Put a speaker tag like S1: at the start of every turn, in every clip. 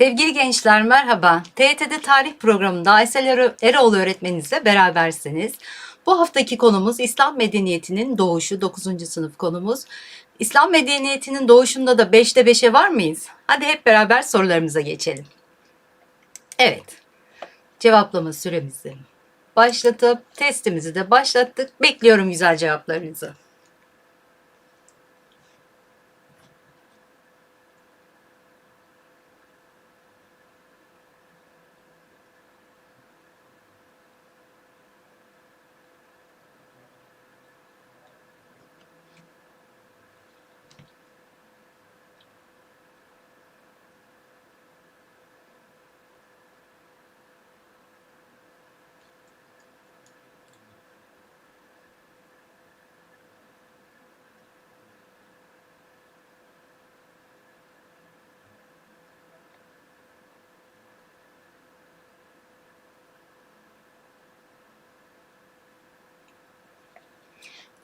S1: Sevgili gençler merhaba. TYT'de tarih programında Aysel Er- Eroğlu öğretmeninizle berabersiniz. Bu haftaki konumuz İslam medeniyetinin doğuşu 9. sınıf konumuz. İslam medeniyetinin doğuşunda da 5'te 5'e var mıyız? Hadi hep beraber sorularımıza geçelim. Evet. Cevaplama süremizi başlatıp testimizi de başlattık. Bekliyorum güzel cevaplarınızı.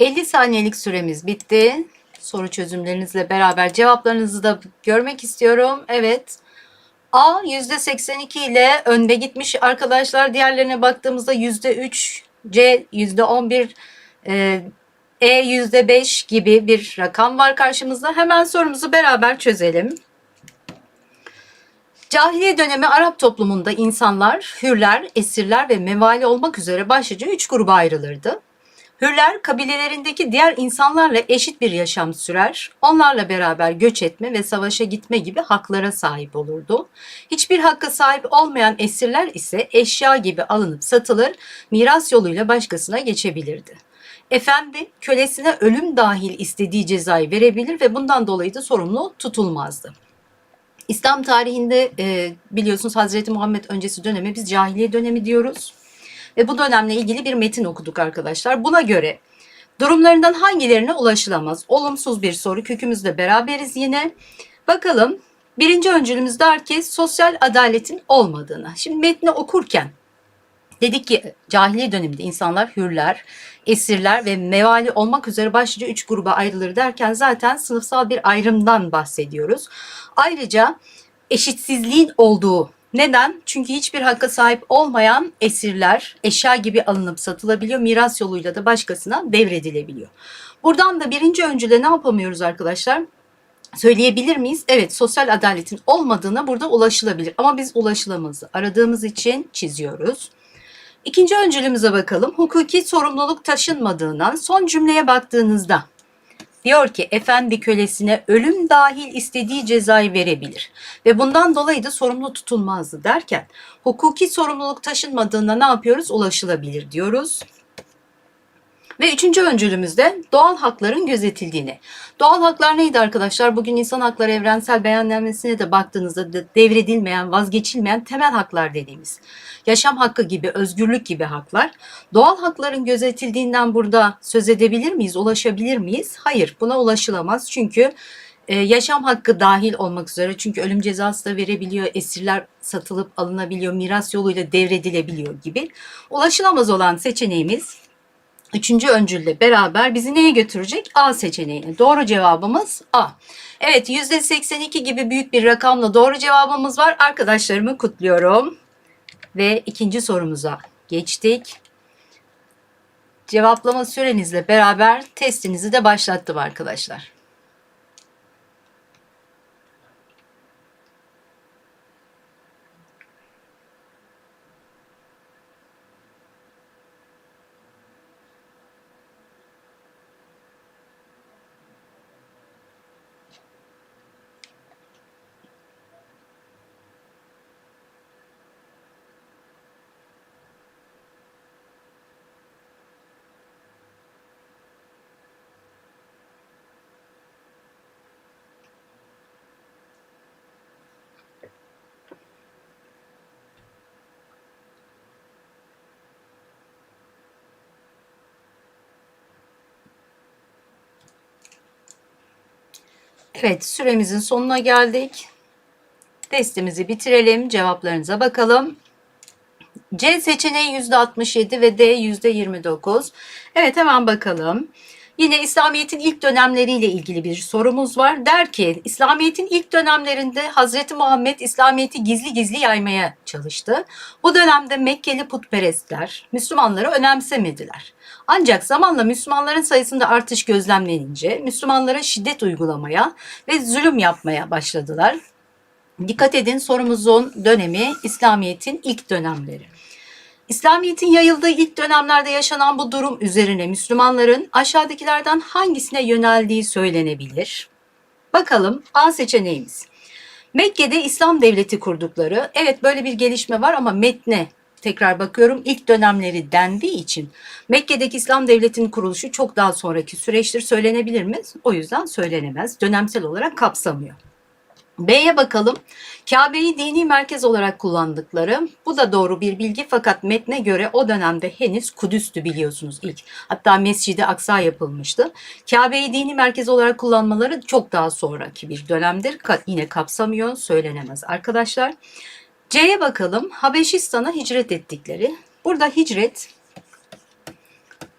S1: ...50 saniyelik süremiz bitti. Soru çözümlerinizle beraber cevaplarınızı da görmek istiyorum. Evet. A %82 ile önde gitmiş arkadaşlar. Diğerlerine baktığımızda %3, C %11, e, E %5 gibi bir rakam var karşımızda. Hemen sorumuzu beraber çözelim. Cahiliye dönemi Arap toplumunda insanlar, hürler, esirler ve mevali olmak üzere başlıca üç gruba ayrılırdı. Hürler kabilelerindeki diğer insanlarla eşit bir yaşam sürer, onlarla beraber göç etme ve savaşa gitme gibi haklara sahip olurdu. Hiçbir hakka sahip olmayan esirler ise eşya gibi alınıp satılır, miras yoluyla başkasına geçebilirdi. Efendi kölesine ölüm dahil istediği cezayı verebilir ve bundan dolayı da sorumlu tutulmazdı. İslam tarihinde e, biliyorsunuz Hazreti Muhammed öncesi döneme biz cahiliye dönemi diyoruz. Ve bu dönemle ilgili bir metin okuduk arkadaşlar. Buna göre durumlarından hangilerine ulaşılamaz? Olumsuz bir soru. Kökümüzle beraberiz yine. Bakalım birinci öncülümüz der ki sosyal adaletin olmadığını. Şimdi metni okurken dedik ki cahiliye döneminde insanlar hürler, esirler ve mevali olmak üzere başlıca üç gruba ayrılır derken zaten sınıfsal bir ayrımdan bahsediyoruz. Ayrıca eşitsizliğin olduğu neden? Çünkü hiçbir hakka sahip olmayan esirler eşya gibi alınıp satılabiliyor. Miras yoluyla da başkasına devredilebiliyor. Buradan da birinci öncüle ne yapamıyoruz arkadaşlar? Söyleyebilir miyiz? Evet sosyal adaletin olmadığına burada ulaşılabilir. Ama biz ulaşılamazı aradığımız için çiziyoruz. İkinci öncülümüze bakalım. Hukuki sorumluluk taşınmadığından son cümleye baktığınızda Diyor ki efendi kölesine ölüm dahil istediği cezayı verebilir ve bundan dolayı da sorumlu tutulmazdı derken hukuki sorumluluk taşınmadığında ne yapıyoruz? Ulaşılabilir diyoruz. Ve üçüncü öncülümüzde doğal hakların gözetildiğini. Doğal haklar neydi arkadaşlar? Bugün insan hakları evrensel beyannamesine de baktığınızda da devredilmeyen, vazgeçilmeyen temel haklar dediğimiz. Yaşam hakkı gibi, özgürlük gibi haklar. Doğal hakların gözetildiğinden burada söz edebilir miyiz, ulaşabilir miyiz? Hayır, buna ulaşılamaz. Çünkü e, yaşam hakkı dahil olmak üzere çünkü ölüm cezası da verebiliyor, esirler satılıp alınabiliyor, miras yoluyla devredilebiliyor gibi. Ulaşılamaz olan seçeneğimiz Üçüncü öncülle beraber bizi neye götürecek? A seçeneğine. Doğru cevabımız A. Evet %82 gibi büyük bir rakamla doğru cevabımız var. Arkadaşlarımı kutluyorum. Ve ikinci sorumuza geçtik. Cevaplama sürenizle beraber testinizi de başlattım arkadaşlar. Evet süremizin sonuna geldik. Testimizi bitirelim. Cevaplarınıza bakalım. C seçeneği %67 ve D %29. Evet hemen bakalım. Yine İslamiyet'in ilk dönemleriyle ilgili bir sorumuz var. Der ki İslamiyet'in ilk dönemlerinde Hazreti Muhammed İslamiyet'i gizli gizli yaymaya çalıştı. Bu dönemde Mekkeli putperestler Müslümanları önemsemediler. Ancak zamanla Müslümanların sayısında artış gözlemlenince Müslümanlara şiddet uygulamaya ve zulüm yapmaya başladılar. Dikkat edin sorumuzun dönemi İslamiyet'in ilk dönemleri. İslamiyet'in yayıldığı ilk dönemlerde yaşanan bu durum üzerine Müslümanların aşağıdakilerden hangisine yöneldiği söylenebilir? Bakalım A seçeneğimiz. Mekke'de İslam devleti kurdukları, evet böyle bir gelişme var ama metne tekrar bakıyorum ilk dönemleri dendiği için Mekke'deki İslam devletinin kuruluşu çok daha sonraki süreçtir söylenebilir mi? O yüzden söylenemez. Dönemsel olarak kapsamıyor. B'ye bakalım. Kabe'yi dini merkez olarak kullandıkları. Bu da doğru bir bilgi fakat metne göre o dönemde henüz Kudüs'tü biliyorsunuz ilk. Hatta Mescid-i Aksa yapılmıştı. Kabe'yi dini merkez olarak kullanmaları çok daha sonraki bir dönemdir. Yine kapsamıyor, söylenemez arkadaşlar. C'ye bakalım. Habeşistan'a hicret ettikleri. Burada hicret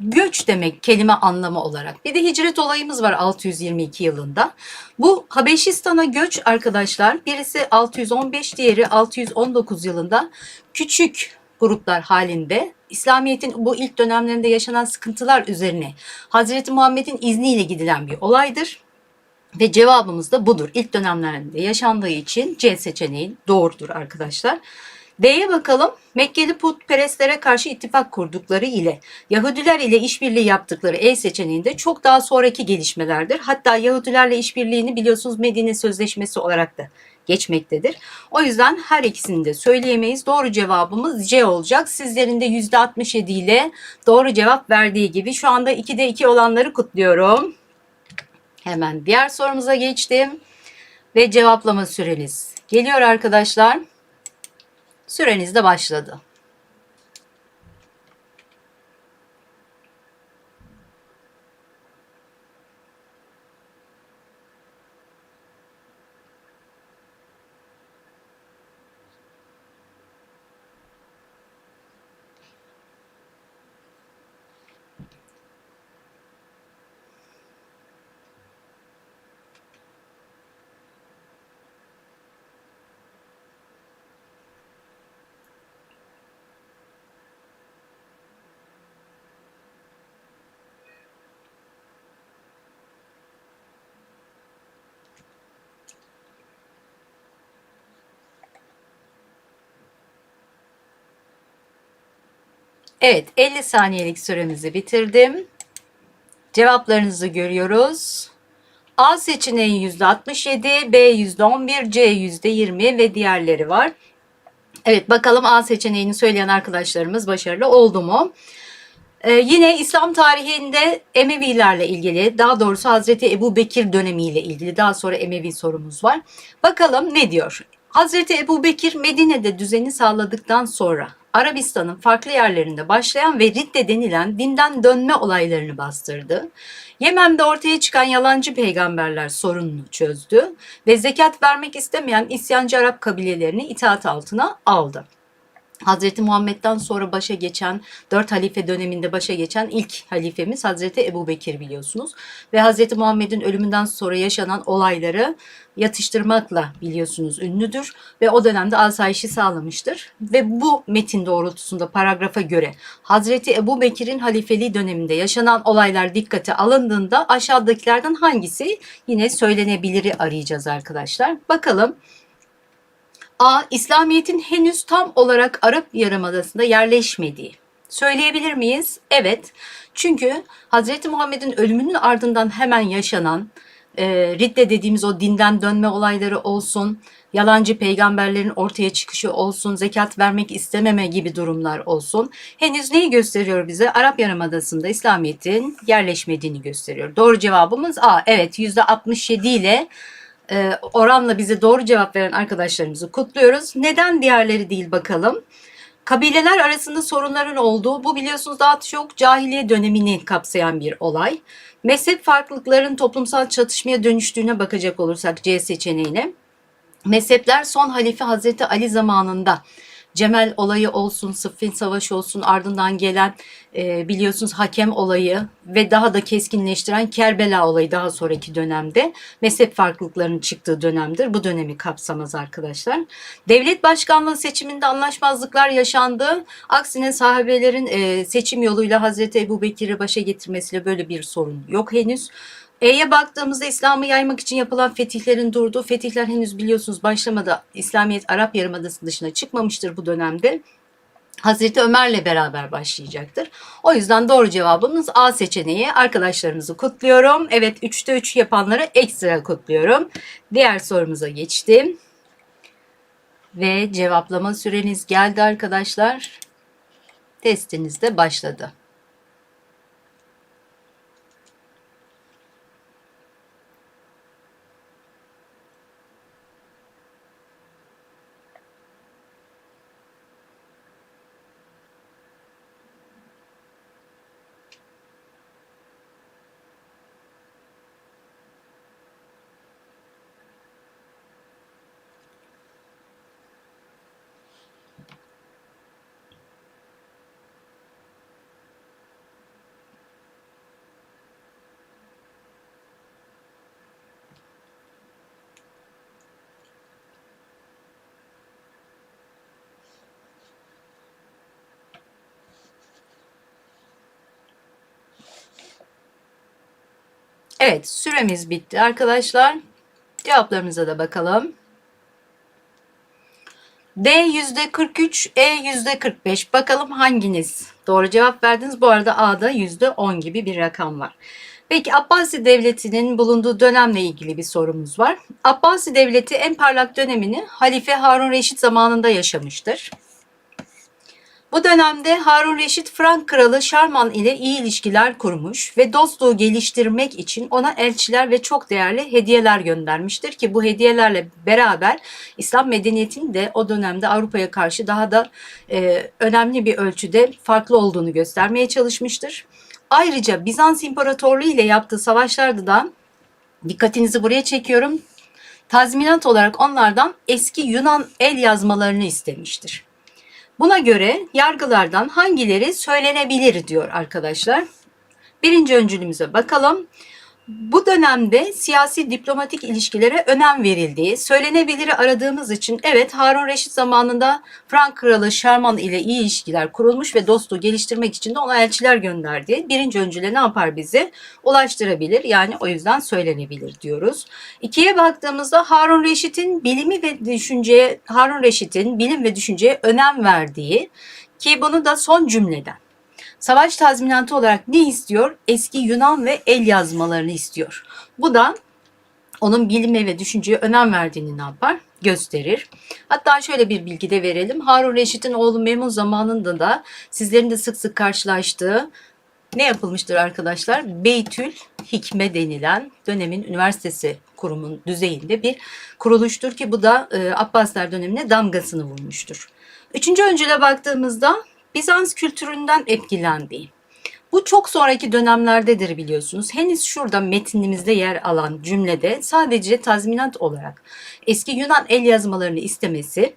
S1: göç demek kelime anlamı olarak. Bir de hicret olayımız var 622 yılında. Bu Habeşistan'a göç arkadaşlar birisi 615 diğeri 619 yılında küçük gruplar halinde İslamiyet'in bu ilk dönemlerinde yaşanan sıkıntılar üzerine Hazreti Muhammed'in izniyle gidilen bir olaydır. Ve cevabımız da budur. İlk dönemlerinde yaşandığı için C seçeneği doğrudur arkadaşlar. D'ye bakalım. Mekkeli putperestlere karşı ittifak kurdukları ile Yahudiler ile işbirliği yaptıkları E seçeneğinde çok daha sonraki gelişmelerdir. Hatta Yahudilerle işbirliğini biliyorsunuz Medine Sözleşmesi olarak da geçmektedir. O yüzden her ikisini de söyleyemeyiz. Doğru cevabımız C olacak. Sizlerin de %67 ile doğru cevap verdiği gibi şu anda 2'de 2 olanları kutluyorum. Hemen diğer sorumuza geçtim. Ve cevaplama süreniz geliyor arkadaşlar. Süreniz de başladı. Evet 50 saniyelik süremizi bitirdim. Cevaplarınızı görüyoruz. A seçeneği %67, B %11, C %20 ve diğerleri var. Evet bakalım A seçeneğini söyleyen arkadaşlarımız başarılı oldu mu? Ee, yine İslam tarihinde Emevilerle ilgili, daha doğrusu Hazreti Ebu Bekir dönemiyle ilgili daha sonra Emevi sorumuz var. Bakalım ne diyor? Hazreti Ebu Bekir Medine'de düzeni sağladıktan sonra Arabistan'ın farklı yerlerinde başlayan ve ridde denilen dinden dönme olaylarını bastırdı. Yemen'de ortaya çıkan yalancı peygamberler sorununu çözdü ve zekat vermek istemeyen isyancı Arap kabilelerini itaat altına aldı. Hazreti Muhammed'den sonra başa geçen, dört halife döneminde başa geçen ilk halifemiz Hazreti Ebu Bekir biliyorsunuz. Ve Hazreti Muhammed'in ölümünden sonra yaşanan olayları yatıştırmakla biliyorsunuz ünlüdür. Ve o dönemde asayişi sağlamıştır. Ve bu metin doğrultusunda paragrafa göre Hazreti Ebu Bekir'in halifeliği döneminde yaşanan olaylar dikkate alındığında aşağıdakilerden hangisi yine söylenebiliri arayacağız arkadaşlar. Bakalım. A. İslamiyet'in henüz tam olarak Arap Yarımadası'nda yerleşmediği. Söyleyebilir miyiz? Evet. Çünkü Hz. Muhammed'in ölümünün ardından hemen yaşanan e, ridde dediğimiz o dinden dönme olayları olsun, yalancı peygamberlerin ortaya çıkışı olsun, zekat vermek istememe gibi durumlar olsun. Henüz neyi gösteriyor bize? Arap Yarımadası'nda İslamiyet'in yerleşmediğini gösteriyor. Doğru cevabımız A. Evet %67 ile e, oranla bize doğru cevap veren arkadaşlarımızı kutluyoruz. Neden diğerleri değil bakalım. Kabileler arasında sorunların olduğu, bu biliyorsunuz daha çok cahiliye dönemini kapsayan bir olay. Mezhep farklılıkların toplumsal çatışmaya dönüştüğüne bakacak olursak C seçeneğine. Mezhepler son halife Hazreti Ali zamanında Cemel olayı olsun, Sıffin Savaşı olsun, ardından gelen e, biliyorsunuz hakem olayı ve daha da keskinleştiren Kerbela olayı daha sonraki dönemde mezhep farklılıklarının çıktığı dönemdir. Bu dönemi kapsamaz arkadaşlar. Devlet başkanlığı seçiminde anlaşmazlıklar yaşandı. Aksine sahabelerin e, seçim yoluyla Hazreti Ebu Bekir'i başa getirmesiyle böyle bir sorun yok henüz. E'ye baktığımızda İslam'ı yaymak için yapılan fetihlerin durduğu, fetihler henüz biliyorsunuz başlamadı. İslamiyet Arap Yarımadası dışına çıkmamıştır bu dönemde. Hazreti Ömer'le beraber başlayacaktır. O yüzden doğru cevabımız A seçeneği. Arkadaşlarımızı kutluyorum. Evet 3'te 3 yapanları ekstra kutluyorum. Diğer sorumuza geçtim. Ve cevaplama süreniz geldi arkadaşlar. Testiniz de başladı. Evet süremiz bitti arkadaşlar. Cevaplarımıza da bakalım. D yüzde 43, E yüzde 45. Bakalım hanginiz doğru cevap verdiniz. Bu arada A'da yüzde 10 gibi bir rakam var. Peki Abbasi Devleti'nin bulunduğu dönemle ilgili bir sorumuz var. Abbasi Devleti en parlak dönemini Halife Harun Reşit zamanında yaşamıştır. Bu dönemde Harun Reşit Frank kralı Şarman ile iyi ilişkiler kurmuş ve dostluğu geliştirmek için ona elçiler ve çok değerli hediyeler göndermiştir ki bu hediyelerle beraber İslam medeniyetinin de o dönemde Avrupa'ya karşı daha da e, önemli bir ölçüde farklı olduğunu göstermeye çalışmıştır. Ayrıca Bizans İmparatorluğu ile yaptığı savaşlarda da dikkatinizi buraya çekiyorum. Tazminat olarak onlardan eski Yunan el yazmalarını istemiştir. Buna göre yargılardan hangileri söylenebilir diyor arkadaşlar. Birinci öncülümüze bakalım. Bu dönemde siyasi diplomatik ilişkilere önem verildiği, söylenebiliri aradığımız için evet Harun Reşit zamanında Frank Kralı Şerman ile iyi ilişkiler kurulmuş ve dostluğu geliştirmek için de ona elçiler gönderdi. Birinci öncüle ne yapar bizi? Ulaştırabilir yani o yüzden söylenebilir diyoruz. İkiye baktığımızda Harun Reşit'in bilimi ve düşünceye, Harun Reşit'in bilim ve düşünceye önem verdiği ki bunu da son cümleden Savaş tazminatı olarak ne istiyor? Eski Yunan ve el yazmalarını istiyor. Bu da onun bilime ve düşünceye önem verdiğini ne yapar? Gösterir. Hatta şöyle bir bilgi de verelim. Harun Reşit'in oğlu Memun zamanında da sizlerin de sık sık karşılaştığı ne yapılmıştır arkadaşlar? Beytül Hikme denilen dönemin üniversitesi kurumun düzeyinde bir kuruluştur ki bu da e, Abbasiler dönemine damgasını vurmuştur. Üçüncü öncüle baktığımızda Bizans kültüründen etkilendiği. Bu çok sonraki dönemlerdedir biliyorsunuz. Henüz şurada metnimizde yer alan cümlede sadece tazminat olarak eski Yunan el yazmalarını istemesi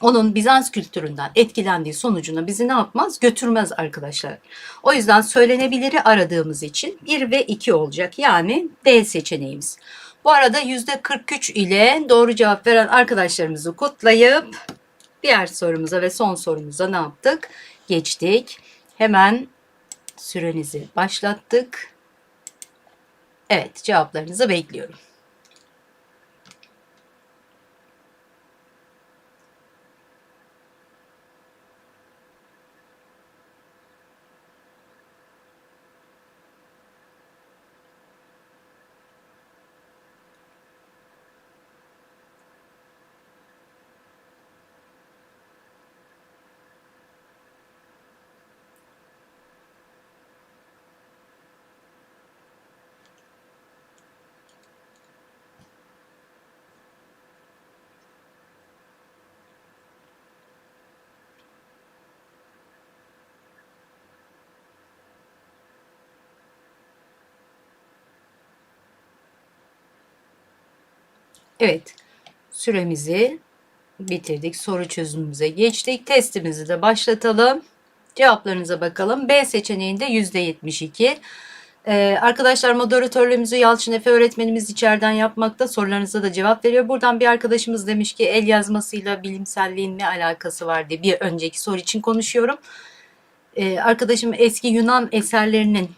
S1: onun Bizans kültüründen etkilendiği sonucuna bizi ne yapmaz? Götürmez arkadaşlar. O yüzden söylenebiliri aradığımız için 1 ve 2 olacak. Yani D seçeneğimiz. Bu arada %43 ile doğru cevap veren arkadaşlarımızı kutlayıp Diğer sorumuza ve son sorumuza ne yaptık? Geçtik. Hemen sürenizi başlattık. Evet cevaplarınızı bekliyorum. Evet, süremizi bitirdik. Soru çözümümüze geçtik. Testimizi de başlatalım. Cevaplarınıza bakalım. B seçeneğinde %72. Ee, arkadaşlar moderatörlüğümüzü Yalçın Efe öğretmenimiz içeriden yapmakta. Sorularınıza da cevap veriyor. Buradan bir arkadaşımız demiş ki el yazmasıyla bilimselliğin ne alakası var diye bir önceki soru için konuşuyorum. Ee, arkadaşım eski Yunan eserlerinin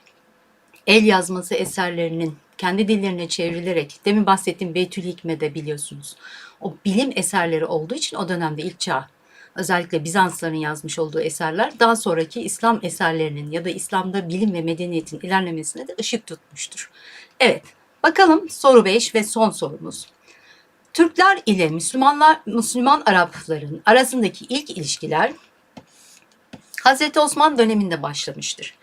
S1: el yazması eserlerinin kendi dillerine çevrilerek demin bahsettiğim Beytül Hikme'de biliyorsunuz. O bilim eserleri olduğu için o dönemde ilk çağ özellikle Bizansların yazmış olduğu eserler daha sonraki İslam eserlerinin ya da İslam'da bilim ve medeniyetin ilerlemesine de ışık tutmuştur. Evet, bakalım soru 5 ve son sorumuz. Türkler ile Müslümanlar Müslüman Arapların arasındaki ilk ilişkiler Hazreti Osman döneminde başlamıştır.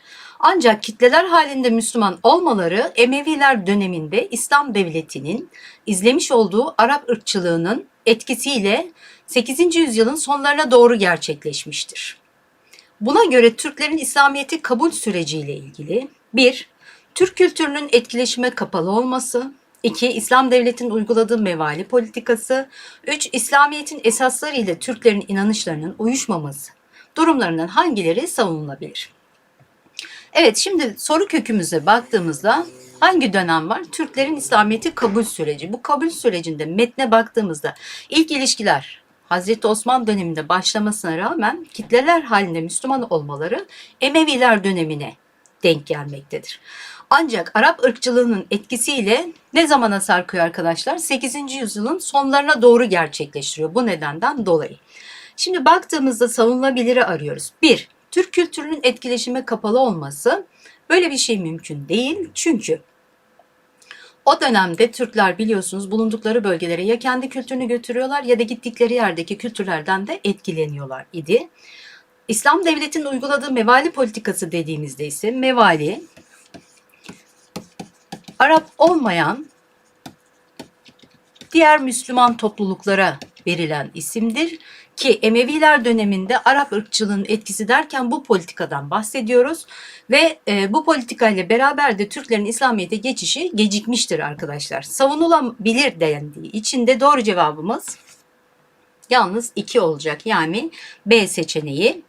S1: Ancak kitleler halinde Müslüman olmaları Emeviler döneminde İslam devletinin izlemiş olduğu Arap ırkçılığının etkisiyle 8. yüzyılın sonlarına doğru gerçekleşmiştir. Buna göre Türklerin İslamiyet'i kabul süreciyle ilgili 1. Türk kültürünün etkileşime kapalı olması 2. İslam devletinin uyguladığı mevali politikası 3. İslamiyet'in esasları ile Türklerin inanışlarının uyuşmaması durumlarından hangileri savunulabilir? Evet şimdi soru kökümüze baktığımızda hangi dönem var? Türklerin İslamiyet'i kabul süreci. Bu kabul sürecinde metne baktığımızda ilk ilişkiler Hazreti Osman döneminde başlamasına rağmen kitleler halinde Müslüman olmaları Emeviler dönemine denk gelmektedir. Ancak Arap ırkçılığının etkisiyle ne zamana sarkıyor arkadaşlar? 8. yüzyılın sonlarına doğru gerçekleştiriyor bu nedenden dolayı. Şimdi baktığımızda savunulabiliri arıyoruz. 1. Türk kültürünün etkileşime kapalı olması böyle bir şey mümkün değil. Çünkü o dönemde Türkler biliyorsunuz bulundukları bölgelere ya kendi kültürünü götürüyorlar ya da gittikleri yerdeki kültürlerden de etkileniyorlar idi. İslam devletinin uyguladığı mevali politikası dediğimizde ise mevali Arap olmayan diğer Müslüman topluluklara verilen isimdir ki Emeviler döneminde Arap ırkçılığının etkisi derken bu politikadan bahsediyoruz ve e, bu politika ile beraber de Türklerin İslamiyet'e geçişi gecikmiştir arkadaşlar. Savunulabilir dendiği için de doğru cevabımız yalnız 2 olacak yani B seçeneği.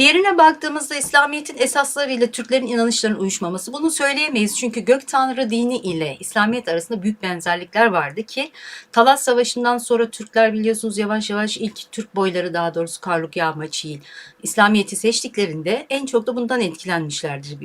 S1: Diğerine baktığımızda İslamiyet'in esaslarıyla Türklerin inanışlarının uyuşmaması. Bunu söyleyemeyiz çünkü gök tanrı dini ile İslamiyet arasında büyük benzerlikler vardı ki Talas Savaşı'ndan sonra Türkler biliyorsunuz yavaş yavaş ilk Türk boyları daha doğrusu Karluk Yağmaçı'yı İslamiyet'i seçtiklerinde en çok da bundan etkilenmişlerdir.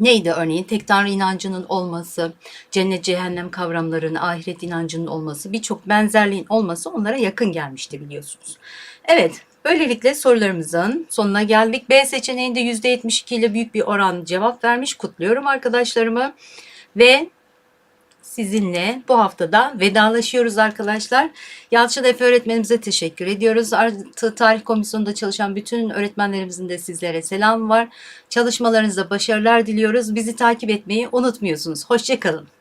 S1: Neydi örneğin tek tanrı inancının olması, cennet cehennem kavramlarının, ahiret inancının olması, birçok benzerliğin olması onlara yakın gelmişti biliyorsunuz. Evet, Böylelikle sorularımızın sonuna geldik. B seçeneğinde %72 ile büyük bir oran cevap vermiş. Kutluyorum arkadaşlarımı. Ve sizinle bu haftada vedalaşıyoruz arkadaşlar. Yalçın Efe öğretmenimize teşekkür ediyoruz. Artı tarih komisyonunda çalışan bütün öğretmenlerimizin de sizlere selam var. Çalışmalarınızda başarılar diliyoruz. Bizi takip etmeyi unutmuyorsunuz. Hoşçakalın.